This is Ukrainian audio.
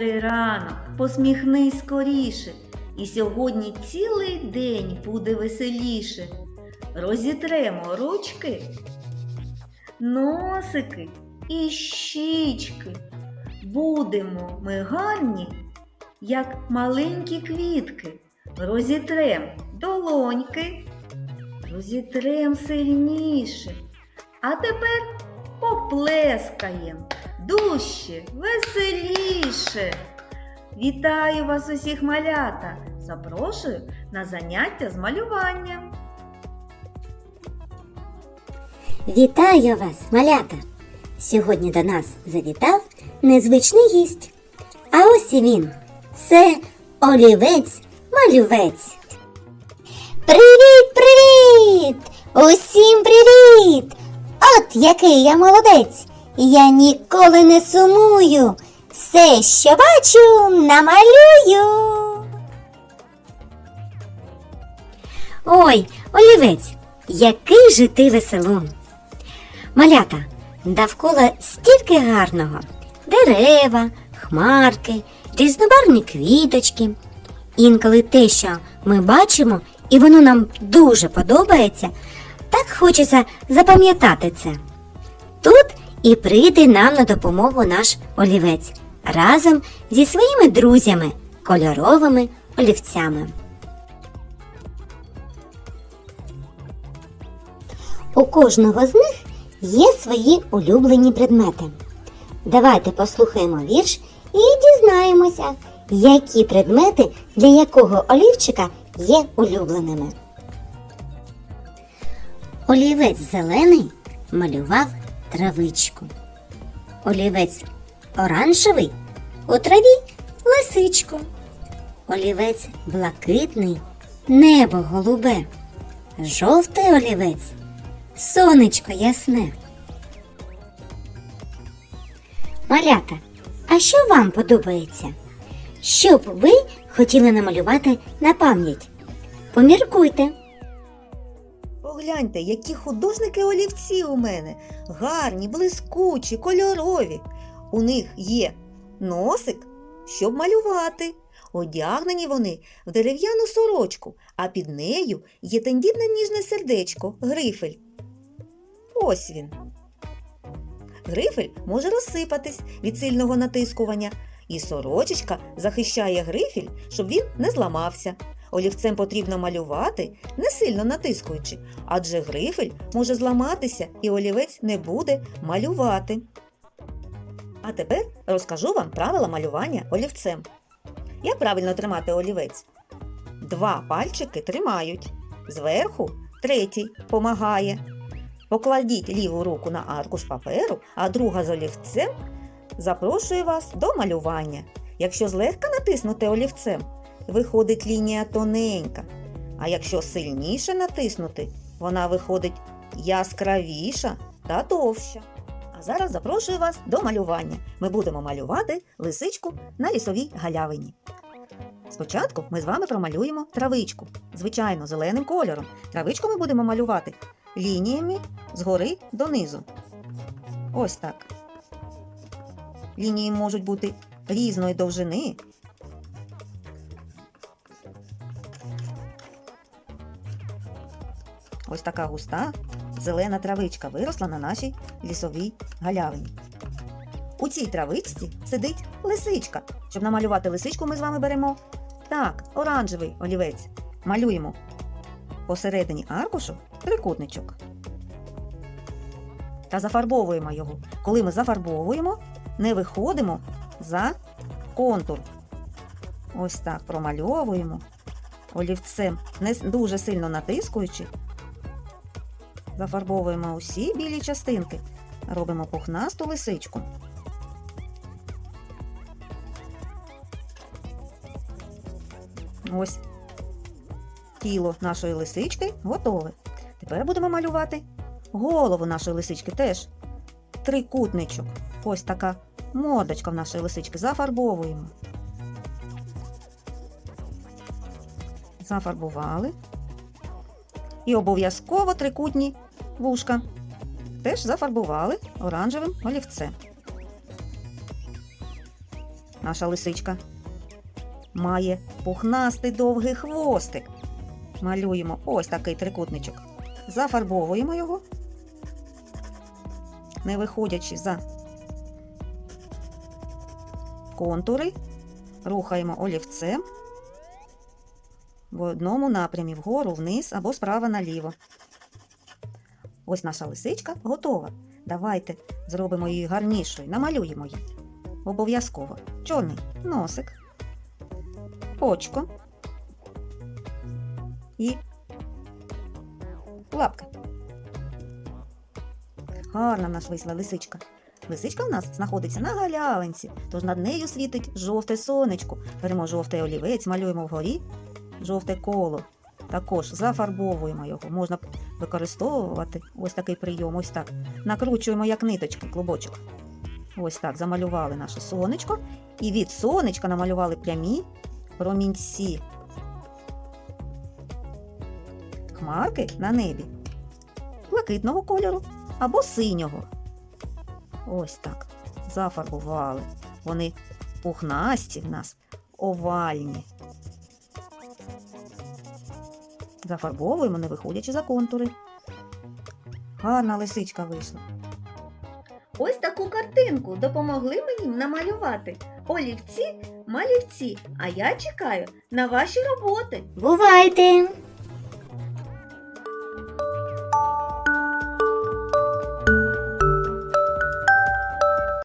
Добрий ранок, посміхнись скоріше, і сьогодні цілий день буде веселіше. Розітремо ручки, носики і щічки. Будемо ми гарні, як маленькі квітки. Розітрем долоньки, розітрем сильніше. А тепер поплескаєм дужче, веселіше. Вітаю вас усіх малята! Запрошую на заняття з малюванням. Вітаю вас, малята! Сьогодні до нас завітав незвичний гість. А ось і він. Це олівець малювець. Привіт, привіт! Усім привіт! От який я молодець! Я ніколи не сумую. Все, що бачу, намалюю. Ой, олівець, який же ти веселун! Малята, довкола стільки гарного. Дерева, хмарки, різнобарвні квіточки. Інколи те, що ми бачимо, і воно нам дуже подобається, так хочеться запам'ятати це. Тут і прийде нам на допомогу наш олівець разом зі своїми друзями, кольоровими олівцями. У кожного з них є свої улюблені предмети. Давайте послухаємо вірш і дізнаємося, які предмети для якого олівчика є улюбленими. Олівець зелений малював травичку. Олівець оранжевий у траві лисичку. Олівець блакитний небо голубе. Жовтий олівець сонечко ясне. Малята, а що вам подобається? Що б ви хотіли намалювати на пам'ять? Поміркуйте. Погляньте, які художники олівці у мене. Гарні, блискучі, кольорові. У них є носик, щоб малювати. Одягнені вони в дерев'яну сорочку, а під нею є тендітне ніжне сердечко, грифель. Ось він. Грифель може розсипатись від сильного натискування, і сорочечка захищає грифель, щоб він не зламався. Олівцем потрібно малювати, не сильно натискуючи, адже грифель може зламатися і олівець не буде малювати. А тепер розкажу вам правила малювання олівцем. Як правильно тримати олівець? Два пальчики тримають, зверху третій помагає. Покладіть ліву руку на аркуш паперу, а друга з олівцем запрошує вас до малювання. Якщо злегка натиснути олівцем, виходить лінія тоненька. А якщо сильніше натиснути, вона виходить яскравіша та довша. А зараз запрошую вас до малювання. Ми будемо малювати лисичку на лісовій галявині. Спочатку ми з вами промалюємо травичку, звичайно, зеленим кольором. Травичку ми будемо малювати лініями згори донизу. Ось так. Лінії можуть бути різної довжини. Ось така густа зелена травичка виросла на нашій лісовій галявині. У цій травичці сидить лисичка. Щоб намалювати лисичку, ми з вами беремо так, оранжевий олівець. Малюємо посередині аркушу трикутничок. Та зафарбовуємо його. Коли ми зафарбовуємо, не виходимо за контур. Ось так промальовуємо олівцем, не дуже сильно натискуючи. Зафарбовуємо усі білі частинки. Робимо пухнасту лисичку. Ось тіло нашої лисички готове. Тепер будемо малювати голову нашої лисички теж. Трикутничок. Ось така мордочка в нашої лисички. Зафарбовуємо. Зафарбували. І обов'язково трикутні вушка. Теж зафарбували оранжевим олівцем. наша лисичка має пухнастий довгий хвостик. Малюємо ось такий трикутничок. Зафарбовуємо його, не виходячи за контури, рухаємо олівцем в одному напрямі вгору, вниз або справа наліво. Ось наша лисичка готова. Давайте зробимо її гарнішою, намалюємо її. Обов'язково. Чорний носик, очко і лапка. Гарна в нас вийшла лисичка. Лисичка в нас знаходиться на галявинці, тож над нею світить жовте сонечко. Беремо жовтий олівець, малюємо вгорі жовте коло. Також зафарбовуємо його. Можна використовувати ось такий прийом, ось так. Накручуємо як ниточки, клубочок. Ось так замалювали наше сонечко. І від сонечка намалювали прямі промінці. Хмарки на небі блакитного кольору або синього. Ось так. Зафарбували. Вони пухнасті в нас овальні. Зафарбовуємо, не виходячи за контури. Гарна лисичка вийшла. Ось таку картинку допомогли мені намалювати. Олівці, малівці, а я чекаю на ваші роботи. Бувайте!